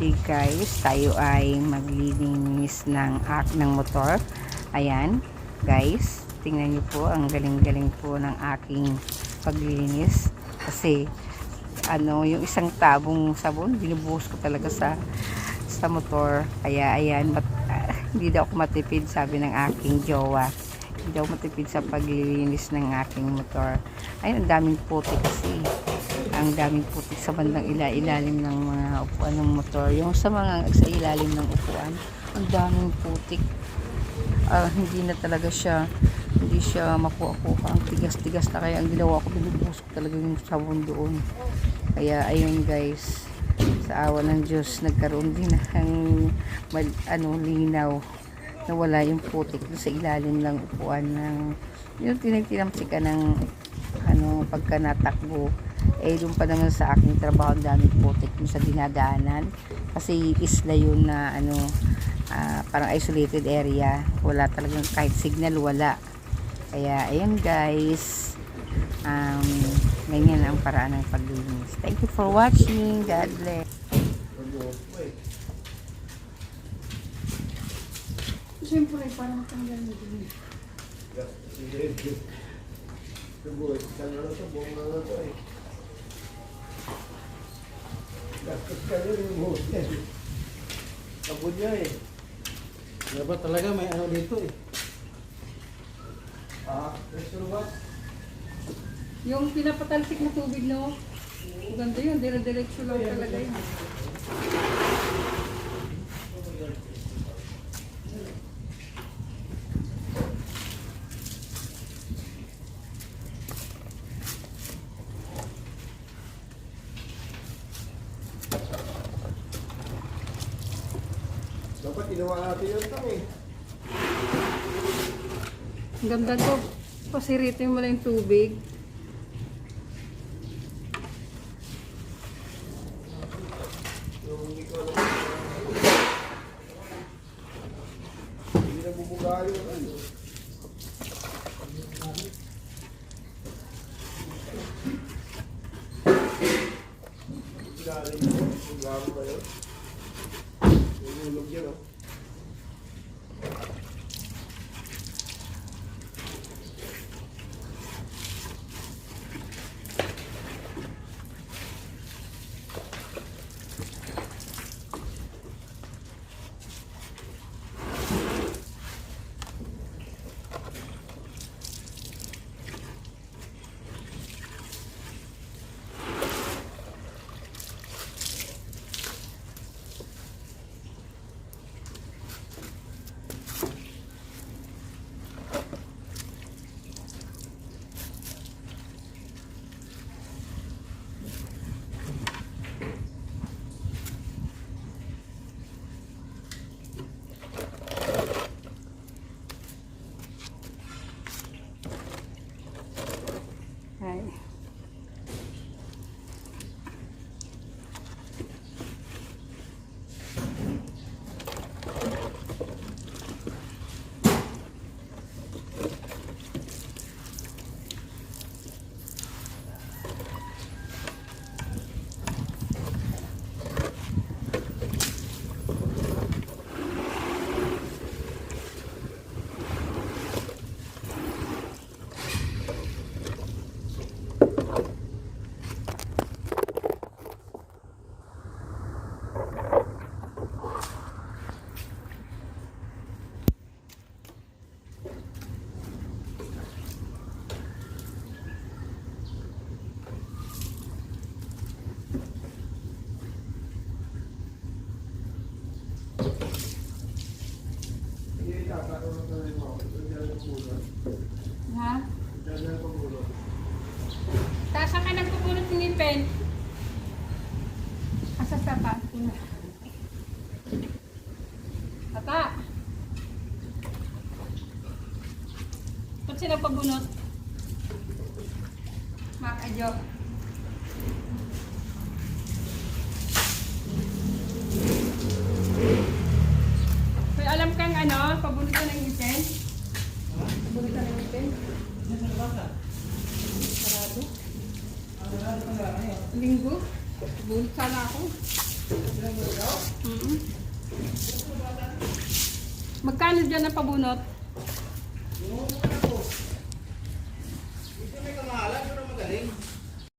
today guys, tayo ay maglilinis ng ak ng motor. Ayan, guys, tingnan niyo po ang galing-galing po ng aking paglilinis kasi ano, yung isang tabong sabon, binubuhos ko talaga sa sa motor. Kaya ayan, mat, ah, hindi daw ako matipid sabi ng aking jowa. Daw matipid sa paglilinis ng aking motor. Ayun, ang daming puti kasi ang daming putik sa bandang ila ilalim ng mga upuan ng motor. Yung sa mga sa ilalim ng upuan, ang daming putik. Ah, hindi na talaga siya hindi siya makuha-kuha. Ang tigas-tigas na kaya ang ginawa ko, binubusok talaga yung sabon doon. Kaya ayun guys, sa awa ng Diyos, nagkaroon din ng ano, linaw na wala yung putik doon sa ilalim ng upuan ng yung tinagtinamsika ng ano, pagka natakbo. Eh doon pa naman sa aking trabaho ang daming putik dun sa dinadaanan. Kasi isla yun na ano ah, parang isolated area. Wala talagang kahit signal wala. Kaya ayun guys. Um, ganyan ang paraan ng paglilinis thank you for watching. God bless Siyempre, parang tanggal mo din. Gastos ka rin yung buhos niya. Sabon niya eh. Dapat talaga may ano dito eh. Ah, pressure wash. Yung pinapatalsik na tubig, no? Ganda yun, dire-diretso lang talaga yun. Ginawa natin yun tang eh. Ang ganda to. Pasiritin mo lang yung tubig. Hindi alam. Hindi na yung ano. Ilalim mo, buga mo yun? Nululog yan oh. Ha? Tasa ka nagpupulot ng ngipin. Asa sa pa? Tata! Ba't sila pabunot? Makadyo. May Sarado? Linggo? Bunot sana ako. Mm Magkano dyan ang pabunot?